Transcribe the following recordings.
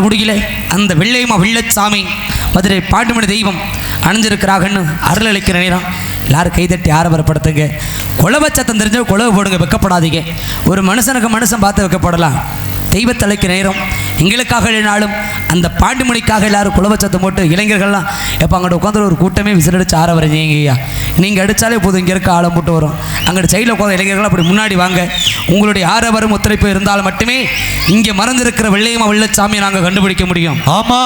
குடியில அந்த வெள்ளையம்மா வெள்ளச்சாமி மதுரை பாட்டுமணி தெய்வம் அணிஞ்சிருக்கிறாங்கன்னு அருள் அளிக்கிற நேரம் எல்லாரும் கைதட்டி ஆரம்பரப்படுத்துங்க. குழவை சத்தம் தெரிஞ்ச குழவை போடுங்க வெக்கப்படாதீங்க. ஒரு மனுஷனுக்கு மனுஷன் பார்த்து வைக்கப்படலாம். தெய்வத்தலைக்கு நேரம். எங்களுக்காக இல்லைனாலும் அந்த பாண்டிமணிக்காக எல்லாரும் குழவை சத்தம் போட்டு இளைஞர்கள்லாம் எப்போ அங்கிட்ட உட்காந்து ஒரு கூட்டமே விசிலடிச்சு ஆற வரீங்க ஐயா. நீங்கள் அடித்தாலே போதும் இங்கே இருக்க ஆழம் போட்டு வரும். அங்கிட்ட சைடில் உட்காந்து இளைஞர்கள் அப்படி முன்னாடி வாங்க. உங்களுடைய ஆரவரும் ஒத்துழைப்பு இருந்தால் மட்டுமே இங்கே மறந்திருக்கிற வெள்ளையம்மா வெள்ளச்சாமியை நாங்கள் கண்டுபிடிக்க முடியும். ஆமா.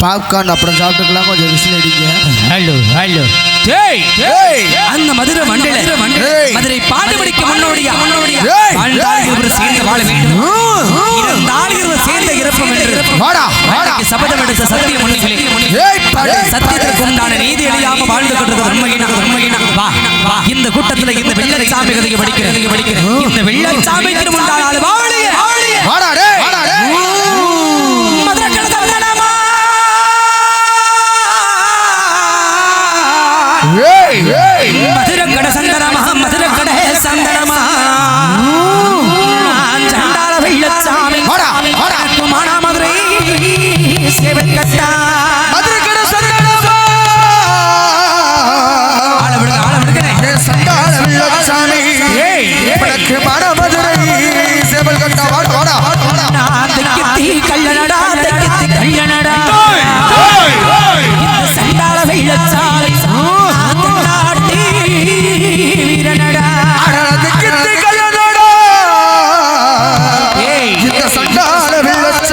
பாப்கார்ன் அப்புறம் சாப்பிட்டுக்கலாம் கொஞ்சம் விசில் அடிங்க. Hello hello! அந்த மதுரை மண்டல! மதுரை வெள்ளச்சாமி கதையை படிக்கிறேன். இந்த வெள்ளச்சாமிக்கு உண்டான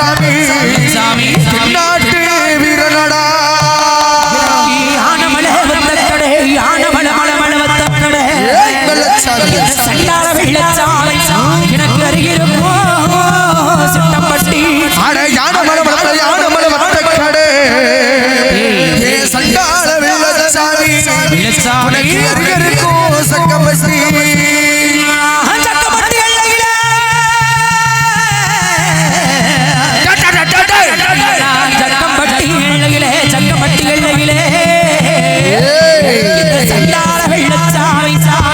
வெள்ளச்சாமி சண்டால வெள்ளச்சாலை எனக்கு அருகிருப்போ சிட்டப்பட்டி அட யானை கடை ஏ வெள்ளச்சாமி வெள்ளச்சாமி இந்த வெள்ளச்சாமி சமத்தழகே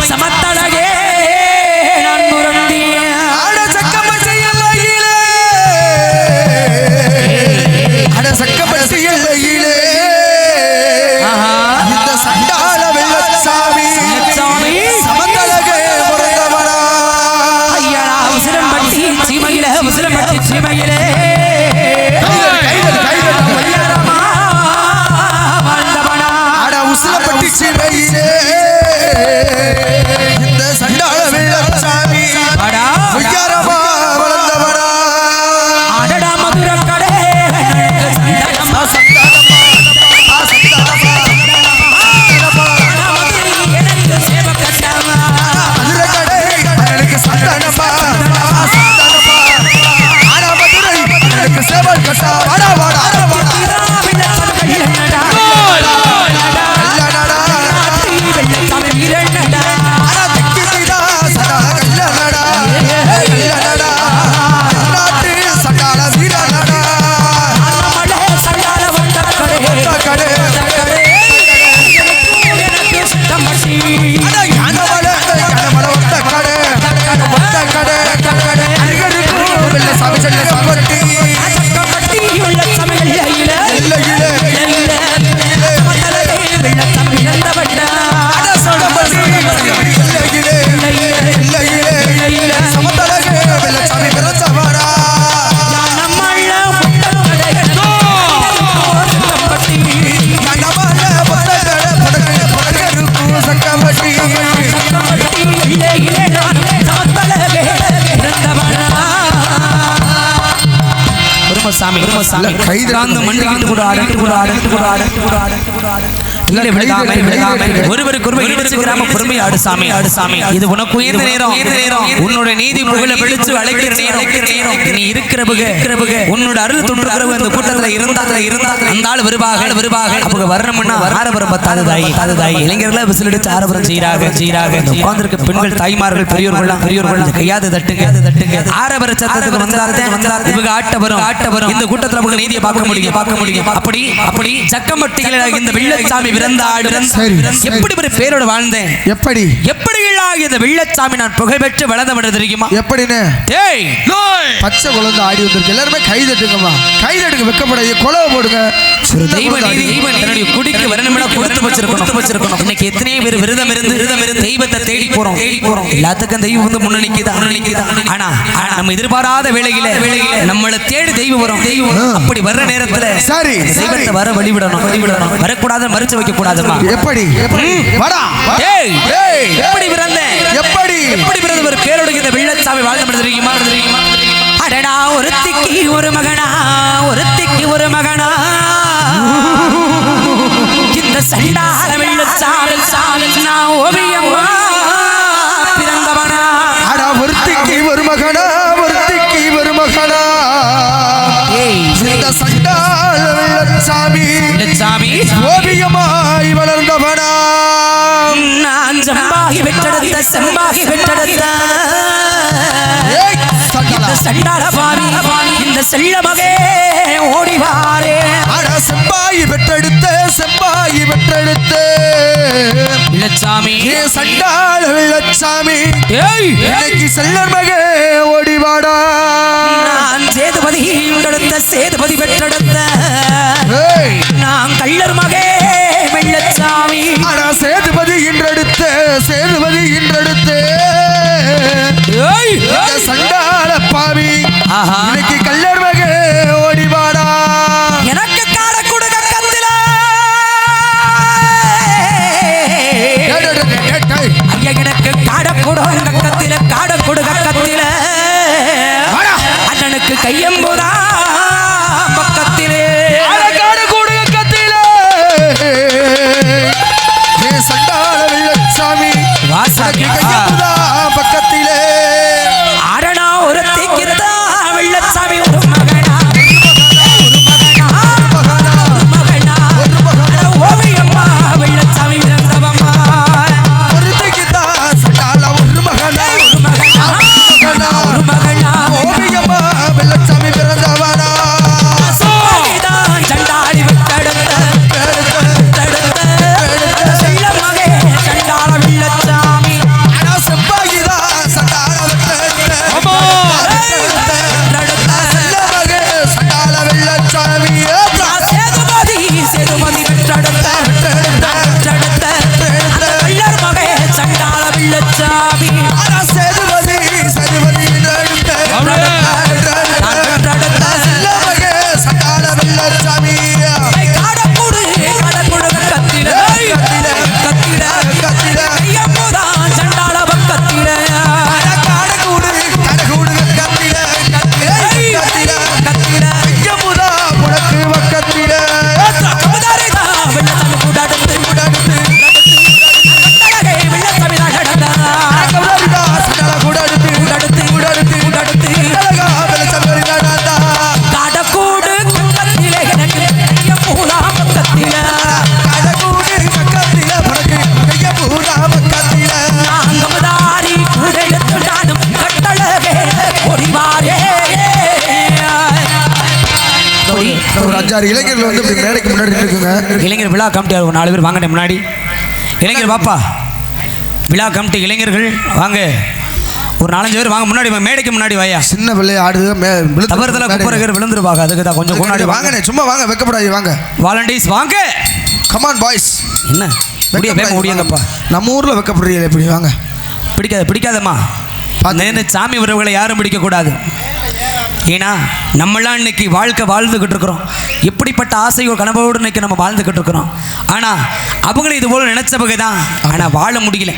சாமி. சாமி கைது மண்டிக்கிட்டு கூட ஆடிட்டு கூட ஆடிட்டு கூட ஆடிட்டு கூட ஆடிட்டு கூட ஆடிட்டு இல்லை விழுகாம விழுகாம ஒருவருக்கு ஒருவர் இடிச்சு கிராம பொறுமை ஆடு சாமி. ஆடு சாமி. இது உனக்கு உயர்ந்த நேரம். உயர்ந்த நேரம். உன்னோட நீதி புகழ விழிச்சு அழைக்கிற நேரம். அழைக்கிற நேரம் நீ இருக்கிற புக இருக்கிற புக உன்னோட அருள் தொண்டுறவு அந்த கூட்டத்துல இருந்தா இருந்தா அந்த ஆள் வருவாக வருவாக அவங்க வரணும்னா ஆரபரம் பத்தாது தாய் அது தாய் இளைஞர்களை விசிலடிச்சு ஆரபரம் செய்யறாக உட்கார்ந்திருக்க பெண்கள் தாய்மார்கள் பெரியோர்கள் பெரியோர்கள் கையாது தட்டுங்க. தட்டுங்க. ஆரபர சத்தத்துக்கு வந்தாரதே இவங்க ஆட்ட வரும் ஆட்ட வரும். இந்த கூட்டத்துல அவங்க நீதியை பார்க்க முடியும். பார்க்க முடியும். அப்படி அப்படி சக்கம்பட்டிகளை இந்த வெள்ளச்சாமி எப்படி ஒரு பேரோட வாழ்ந்தேன்? எப்படி? எப்படி இந்த வெள்ளச்சாமி நான் புகழ்பெற்று வளர்ந்த விட தெரியுமா? எப்படின்னு? டேய் பச்சை குழந்தை ஆடி வந்திருக்கு. எல்லாருமே கை தட்டுங்கம்மா. கை தட்டுங்க வெக்கப்படாது கொலவை போடுங்க. தெய்வ நீதி. தன்னுடைய குடிக்கு வரணும்னா கொடுத்து வச்சிருக்கணும். கொடுத்து வச்சிருக்கணும். இன்னைக்கு எத்தனை பேர் விரதம் இருந்து விரதம் இருந்து தெய்வத்தை தேடி போறோம். தேடி போறோம். எல்லாத்துக்கும் தெய்வம் வந்து முன்னணிக்குதா முன்னணிக்குதா ஆனா நம்ம எதிர்பாராத வேளையில வேளையில நம்மளை தேடி தெய்வம் வரும். தெய்வம் அப்படி வர்ற நேரத்துல சரி, தெய்வத்தை. வர வழிவிடணும் வழிவிடணும் வரக்கூடாது மறைச்சு வைக்க கூடாதுமா எப்படி? எப்படி. எப்படி எப்படி? எப்படி பிறந்த? ஒரு பேரோடு இந்த வெள்ளச்சாமி வாழ்ந்து தெரியுமா தெரியுமா அடடா ஒருத்திக்கு ஒரு மகனா ஒருத்திக்கு ஒரு மகனா. இந்த சண்டால வெள்ளச்சாமி சாமி நான் ஓவியமா? பிறந்தவனா? ஆடா ஒருத்திக்கு ஒரு மகனா ஒருத்திக்கு ஒரு மகனா இந்த சண்டாள வெள்ளச்சாமி வெள்ளச்சாமி ஓவியமாய் வளர்ந்தவனா? நான் செம்பாகி பெற்றெடுத்த செம்பாகி பெற்றெடுத்த. சண்டால. பாவி. இந்த செல்ல மகே ஓடிவாரே. ஆடா செம்பாய் பெற்றெடுத்த செம்பாய் பெற்றெடுத்த. வெள்ளச்சாமி ஏ சண்டாள வெள்ளச்சாமி ஏய். இன்னைக்கு செல்லர் மகே ஓடிவாடா. நான் சேதுபதி உண்டெடுத்த சேதுபதி பெற்றெடுத்த. நான் கள்ளர் மகே வெள்ளச்சாமி. ஆனா சேதுபதி இன்றெடுத்த சேதுபதி இன்றெடுத்த. சண்டாள பாவி. இன்னைக்கு கல்லர் அஞ்சாறு இளைஞர்கள் வந்து இப்படி மேடைக்கு முன்னாடி இருக்குங்க இளைஞர் விழா கமிட்டி ஒரு நாலு பேர் வாங்கிட்ட முன்னாடி. இளைஞர் பாப்பா விழா கமிட்டி இளைஞர்கள் வாங்க. ஒரு நாலஞ்சு பேர் வாங்க முன்னாடி மேடைக்கு முன்னாடி வாயா. சின்ன பிள்ளை ஆடுது தவறுதல குப்பரகர் விழுந்துருவாங்க அதுக்கு தான் கொஞ்சம் முன்னாடி வாங்க. சும்மா வாங்க வெக்கப்படாது வாங்க. வாலண்டியர்ஸ் வாங்க. கமான் பாய்ஸ் என்ன? முடிய பேம முடியுங்கப்பா நம்ம ஊர்ல வெக்கப்படுறீங்க இப்படி வாங்க. பிடிக்காது பிடிக்காதம்மா. நேர்ந்து சாமி உறவுகளை யாரும் பிடிக்கக்கூடாது. ஏன்னா நம்மளாம் இன்னைக்கு வாழ்க்கை வாழ்ந்துக்கிட்டு இருக்கிறோம். எப்படிப்பட்ட ஆசையோ கனவோடு இன்னைக்கு நம்ம வாழ்ந்துக்கிட்டு இருக்கிறோம். ஆனால் அவங்களும் இது போல நினைச்சவங்க தான் ஆனால் வாழ முடியல.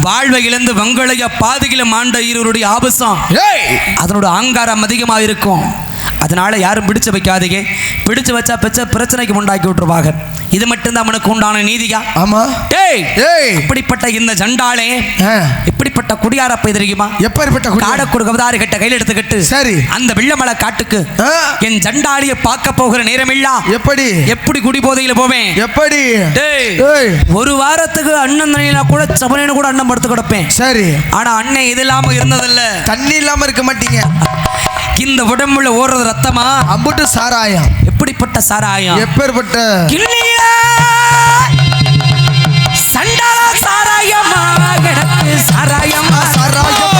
வாழ்வை இழந்து வங்களைய பாதையில மாண்ட இருவருடைய ஆபசம். ஏய்! அதனோட ஆங்காரம் அதிகமாக இருக்கும். அதனால யாரும் பிடிச்சு வைக்காதீங்க. பிடிச்சு வச்சா பெச்ச பிரச்சனைக்கு உண்டாக்கி விட்டுருவாங்க. இது மட்டும்தான் அவனுக்கு உண்டான நீதியா? ஆமா. ஏய்! இப்படிப்பட்ட இந்த ஜண்டாலே ஆ, இப்படிப்பட்ட குடியாரப்பை தெரியுமா? எப்பேற்பட்ட குடி காடக்கூடு கவதாரி கட்ட கையில் எடுத்துக்கிட்டு சரி. அந்த வெள்ளமலை காட்டுக்கு என் ஜண்டாலியை பார்க்க போகிற நேரமில்லா. எப்படி? எப்படி குடி போதையில போவேன்? எப்படி? ஒரு வாரத்துக்கு அண்ணன் தண்ணியில கூட சபனையில கூட அண்ணன் படுத்து கிடப்பேன். சரி. ஆனா அண்ணன் இது இல்லாம இருந்ததில்ல. தண்ணி இல்லாம இருக்க மாட்டீங்க. இந்த உடம்புல ஓடுறது ரத்தமா? அம்புட்டு சாராயம். எப்படிப்பட்ட சாராயம்? எப்பேற்பட்ட? கிள்ளியில சாராயமா எனக்கு சாராயமா சாராயமா